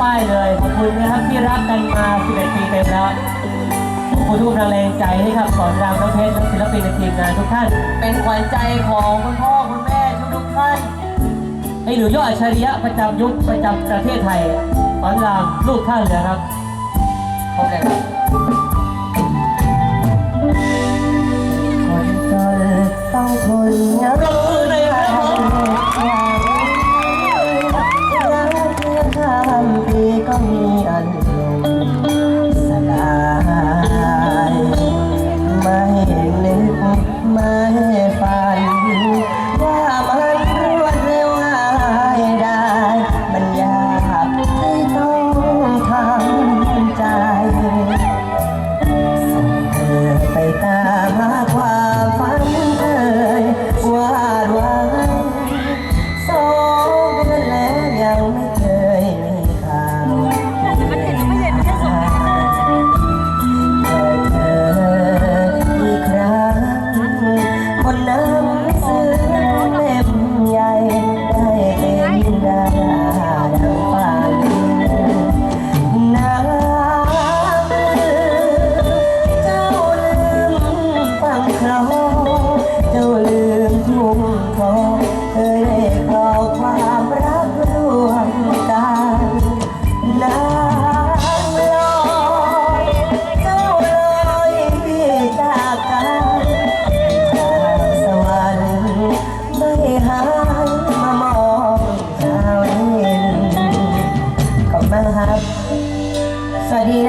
ป้ายเลยขอบคุณนะครับที่รักกันมา 11 ปีเต็มแล้วขอบคุณทุกแรงใจให้ครับสอนรามน้องเพชรน้อศิลปินและทีมงานทุกท่าน เป็นขวัญใจของคุณพ่อคุณแม่ทุกๆท่านไอ้หนูยอดอัจฉริยะประจำยุคประจำประเทศไทยสอนรามลูกท่านเลยครับขอบคุณครับ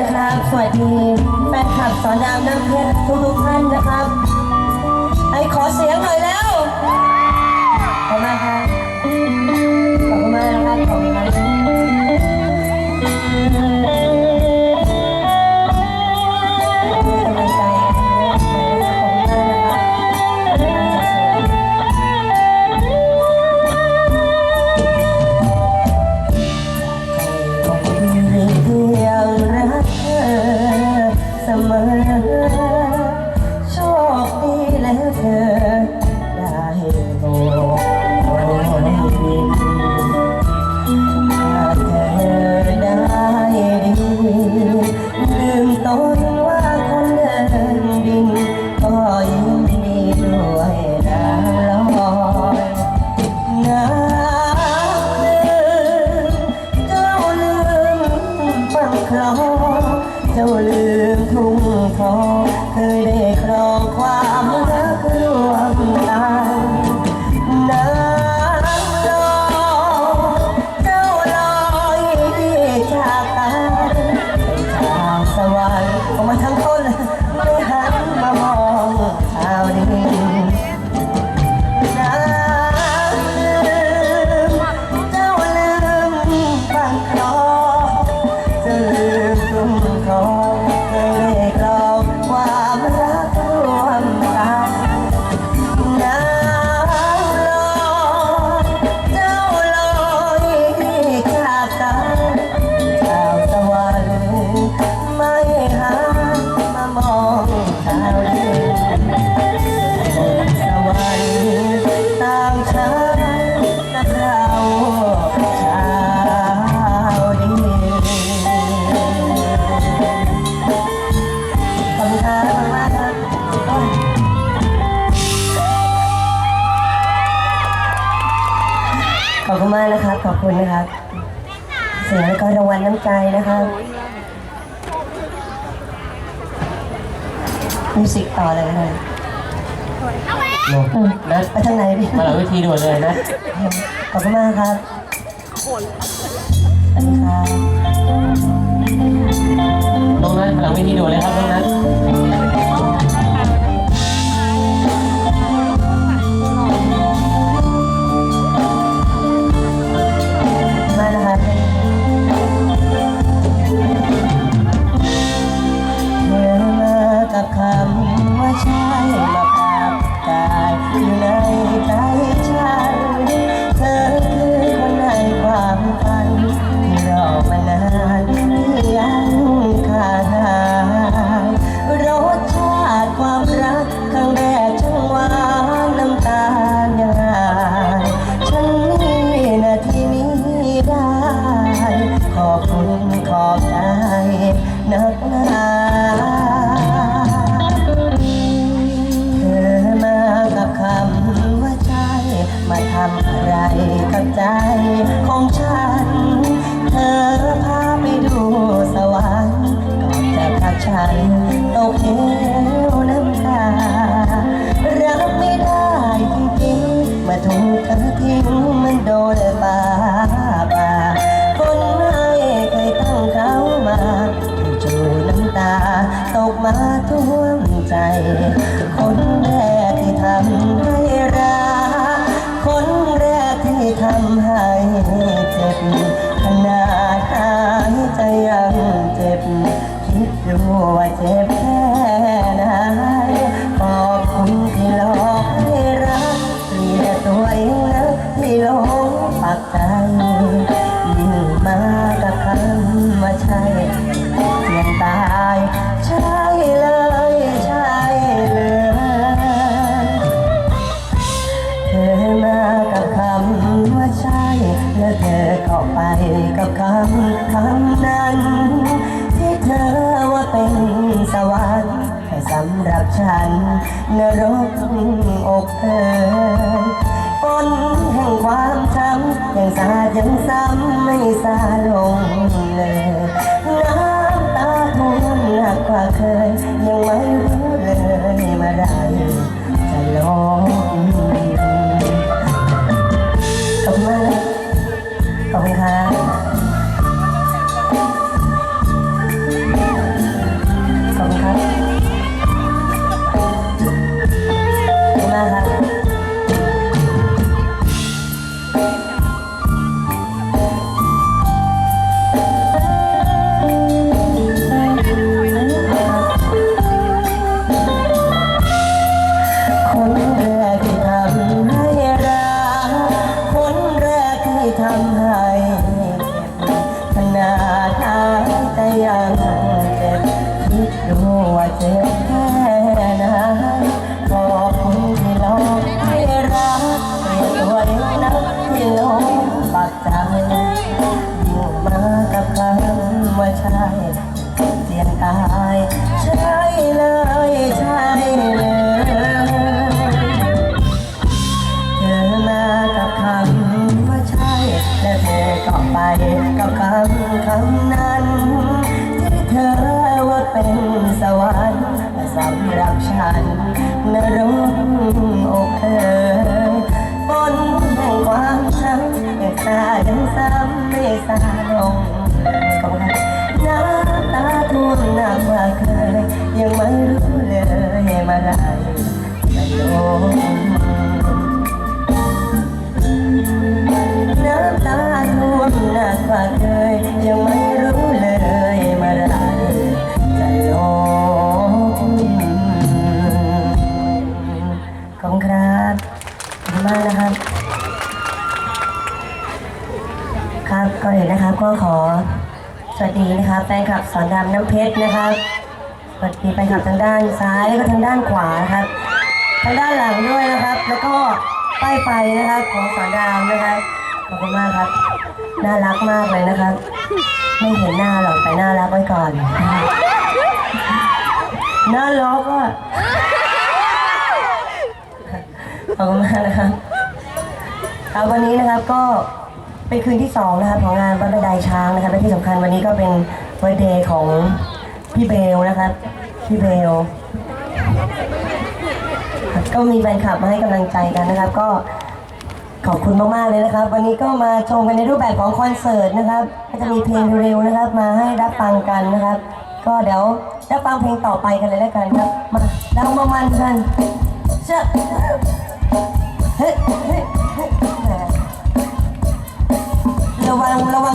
นะครับ สวัสดีแฟนคลับสอนดามน้ำเพชรทุกทุกท่านนะครับไอขอเสียงหน่อยแล้วขอบคุณครับ เจ้าลืมทุ่งทอง ใจนะคะมิวสิกต่อเลยค่ะนะไปทางไหนพี่มาหลังวิธีด่วนเลยนะ ขอบคุณมากครับน้ค่ตรงนั้นมาหลังวิธีด่วนเลยครับตรงนั้น ชายมาปากกายอยู่ใน คนแรกที่ทำให้รัก คนแรกที่ทำให้เจ็บขนาดหใจยังเจ็บ คิดดูว่าเจ็บ ห ว่าใช่เจียนตายใช่เลยใช่เลยเธอมากับคำว่าใช่ และเธอก็ไปกับคำคำนั้นที่เธอว่าเป็นสวรรค์สำหรับฉันนรกอกเธอฝนแห่งความช้ำยังขาดยังซ้ำไม่สาลง นักกว่าเคยยังไม่รู้เลยมื่อไหรจะลงน้ำตาท่วมนักว่าเคยยังไม่รู้เลยมื่อไหรจะลงขอบคุณครับขอบคุณมากนะครับ ครับก่อนอื่นนะครับก็ขอ สวัสดีนะครับแฟนคลับสอนรามน้ำเพชรนะครับสวัสดีแฟนคลับทางด้านซ้ายแล้วก็ทางด้านขวานะครับ ทางด้านหลังด้วยนะครับ แล้วก็ป้ายไฟนะครับของสอนรามนะครับขอบคุณมากครับ น่ารักมากเลยนะครับ ไม่เห็นหน้าหรอกแต่น่ารักไว้ก่อนน่ารักอะขอบคุณมากนะครับครับวันนี้นะครับก็ เป็นคืนที่สองนะครับของงานวันบันไดช้างนะครับและที่สำคัญวันนี้ก็เป็นวันเดย์ของพี่เบลนะครับพี่เบลก็มีแฟนคลับมาให้กำลังใจกันนะครับ ก็ขอบคุณมากๆเลยนะครับ วันนี้ก็มาชมกันในรูปแบบของคอนเสิร์ตนะครับ ก็จะมีเพลงเร็วๆนะครับ มาให้รับฟังกันนะครับ ก็เดี๋ยวรับฟังเพลงต่อไปกันเลยแล้วกันครับ มาเรามามันกันเชื่อเฮ้เฮ้ ระวั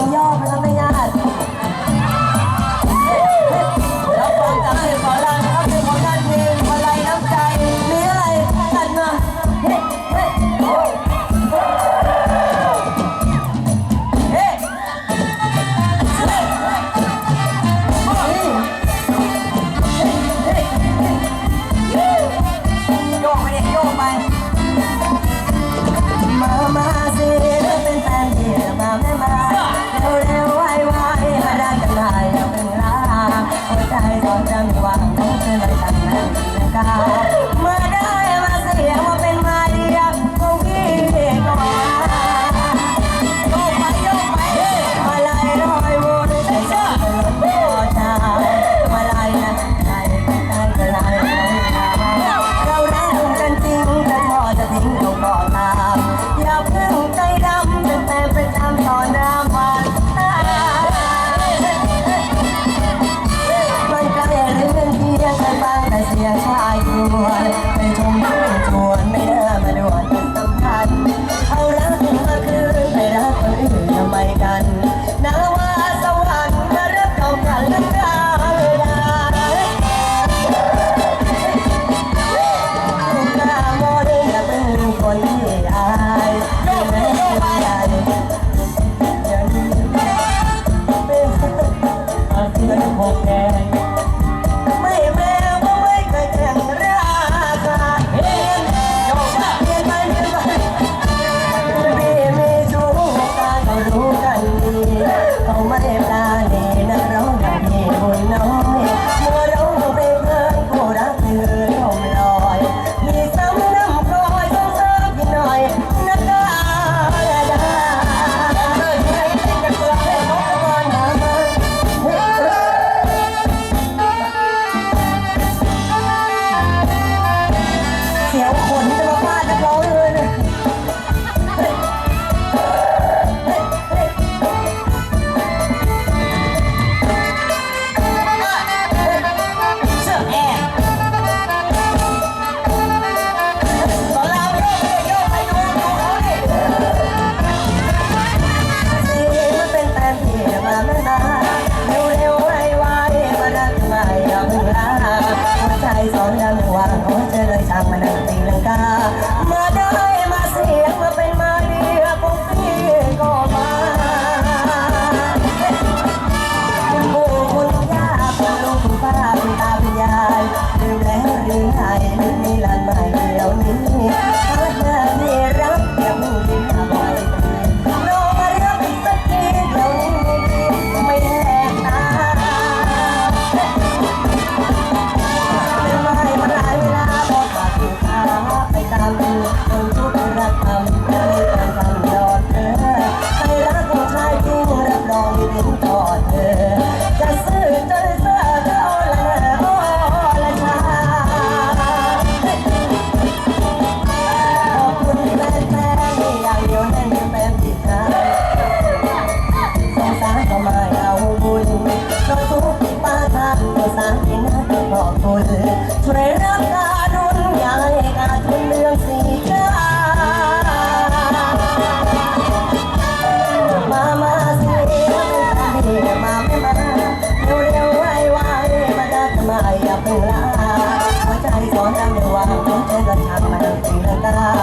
나